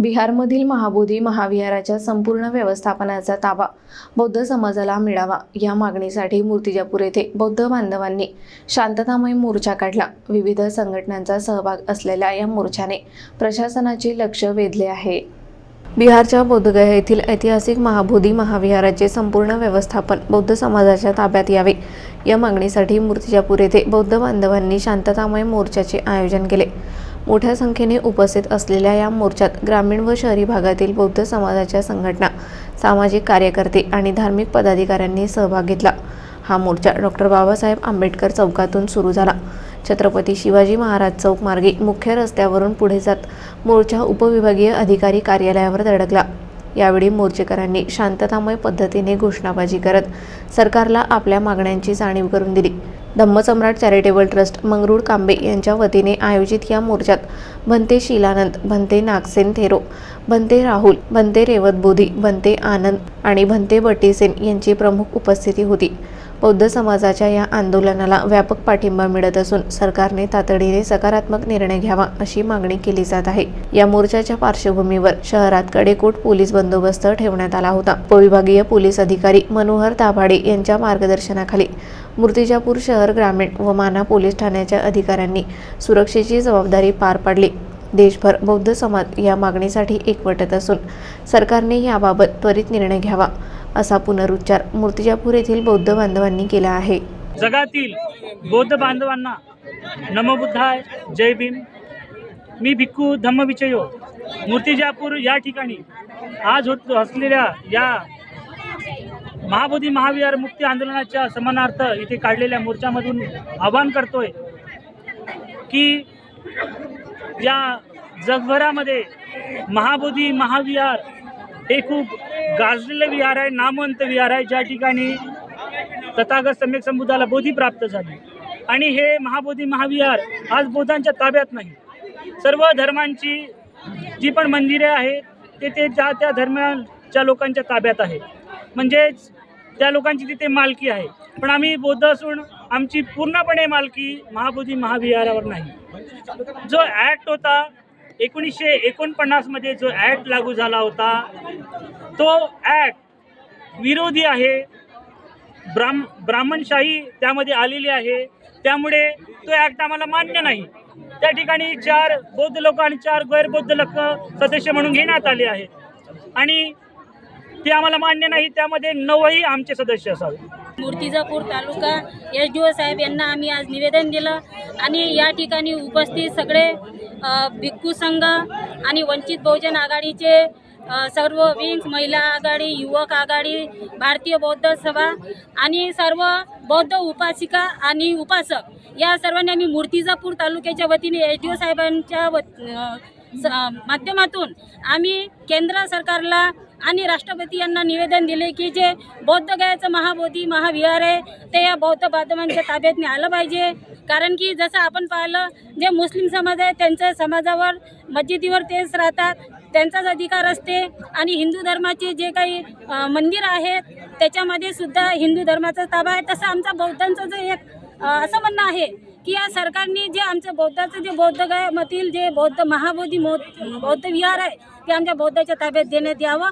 बिहारमधील महाबोधी महाविहाराच्या संपूर्ण व्यवस्थापनाचा ताबा बौद्ध समाजाला मिळावा या मागणीसाठी मूर्तिजापूर येथे बौद्ध बांधवांनी शांततामय मोर्चा काढला. विविध संघटनांचा सहभाग असलेल्या या मोर्चाने प्रशासनाचे लक्ष वेधले आहे. बिहारच्या बोधगया येथील ऐतिहासिक महाबोधी महाविहाराचे संपूर्ण व्यवस्थापन बौद्ध समाजाच्या ताब्यात यावे या मागणीसाठी मूर्तिजापूर येथे बौद्ध बांधवांनी शांततामय मोर्चाचे आयोजन केले. मोठ्या संख्येने उपस्थित असलेल्या या मोर्चात ग्रामीण व शहरी भागातील बौद्ध समाजाच्या संघटना सामाजिक कार्यकर्ते आणि धार्मिक पदाधिकाऱ्यांनी सहभाग घेतला. हा मोर्चा डॉक्टर बाबासाहेब आंबेडकर चौकातून सुरू झाला. छत्रपती शिवाजी महाराज चौक मार्गे मुख्य रस्त्यावरून पुढे जात मोर्चा उपविभागीय अधिकारी कार्यालयावर धडकला. यावेळी मोर्चेकरांनी शांततामय पद्धतीने घोषणाबाजी करत सरकारला आपल्या मागण्यांची जाणीव करून दिली. धम्मसम्राट चॅरिटेबल ट्रस्ट मंगरूळ कांबे यांच्या वतीने आयोजित या मोर्चात भंते शिलानंद भंते नागसेन थेरो भंते राहुल भंते रेवत बोधी भंते आनंद आणि भंते बटीसेन यांची प्रमुख उपस्थिती होती. बौद्ध समाजाच्या या आंदोलनाला व्यापक पाठिंबा मिळत असून सरकारने तातडीने सकारात्मक निर्णय घ्यावा अशी मागणी केली जात आहे. या मोर्चाच्या पार्श्वभूमीवर शहरात कडेकोट पोलीस बंदोबस्त ठेवण्यात आला होता. उपविभागीय पोलीस अधिकारी मनोहर दाभाडे यांच्या मार्गदर्शनाखाली मूर्तिजापूर शहर ग्रामीण व माना पोलीस ठाण्याच्या अधिकाऱ्यांनी सुरक्षेची जबाबदारी पार पाडली. देशभर बौद्ध समाज या मागणीसाठी एकवटत असून सरकारने याबाबत त्वरित निर्णय घ्यावा असा पुनरुच्चार मूर्तिजापूर येथील बौद्ध बांधवांनी केला आहे. जगातील बौद्ध बांधवांना नमबुद्धाय जय भीम. मी भिक्खू धम्मविचयो हो. मूर्तिजापूर या ठिकाणी आज होत असलेल्या या महाबोधी महाविहार मुक्ती आंदोलनाच्या समानार्थ इथे काढलेल्या मोर्चामधून आवाहन करतोय की या जगभरामध्ये महाबोधी महाविहार हे खूप गाजलेलं विहार आहे नामवंत विहार आहे. ज्या ठिकाणी तथागत सम्यक संबुद्धाला बोधी प्राप्त झाली. आणि हे महाबोधी महाविहार आज बौद्धांच्या ताब्यात नाही. सर्व धर्मांची जी पण मंदिरे आहेत ते ते त्या त्या धर्माच्या लोकांच्या ताब्यात आहे म्हणजेच त्या लोकांची तिथे मालकी आहे. पण आम्ही बौद्ध असून आमची पूर्णपणे मालकी महाबोधी महाविहारावर नाही. जो ॲक्ट होता एकोणीसशे एकोणपन्नासमध्ये जो ॲक्ट लागू झाला होता तो ॲक्ट विरोधी आहे. ब्राह्म ब्राह्मणशाही त्यामध्ये आलेली आहे. त्यामुळे तो ॲक्ट आम्हाला मान्य नाही. त्या ठिकाणी चार बौद्ध लोक आणि चार गैरबौद्ध लोक सदस्य म्हणून घेण्यात आले आहेत. आणि ते आम्हाला मान्य नाही त्यामध्ये नऊही आमचे सदस्य असावे. Murtijapur taluka S D O साहेब यांना आम्ही आज निवेदन दिलं आणि या ठिकाणी उपस्थित सगळे भिक्खू संघ आणि वंचित बहुजन आघाडीचे सर्व विंग्स महिला आघाडी युवक आघाडी भारतीय बौद्ध सभा आणि सर्व बौद्ध उपासिका आणि उपासक या सर्वांनी आम्ही मूर्तिजापूर तालुक्याच्या वतीने एस डी ओ साहेबांच्या वत माध्यमातून आम्ही केंद्र सरकारला आणि राष्ट्रपती यांना निवेदन दिले की जे बौद्धगयाचं महाबोधी महाविहार आहे ते या बौद्ध बांधवांच्या ताब्यात आलं पाहिजे. कारण की जसं आपण पाहिलं जे मुस्लिम समाज आहे त्यांच्या समाजावर मस्जिदीवर तेच राहतात त्यांचाच अधिकार असते. आणि हिंदू धर्माचे जे काही मंदिर आहेत त्याच्यामध्ये सुद्धा हिंदू धर्माचा ताबा आहे. तसं आमचा बौद्धांचं जे एक असं म्हणणं आहे की या सरकारने जे आमचं बौद्धाचं जे बौद्धगयामधील जे बौद्ध महाबोधी बौद्ध विहार आहे ते आमच्या बौद्धाच्या ताब्यात देण्यात यावं.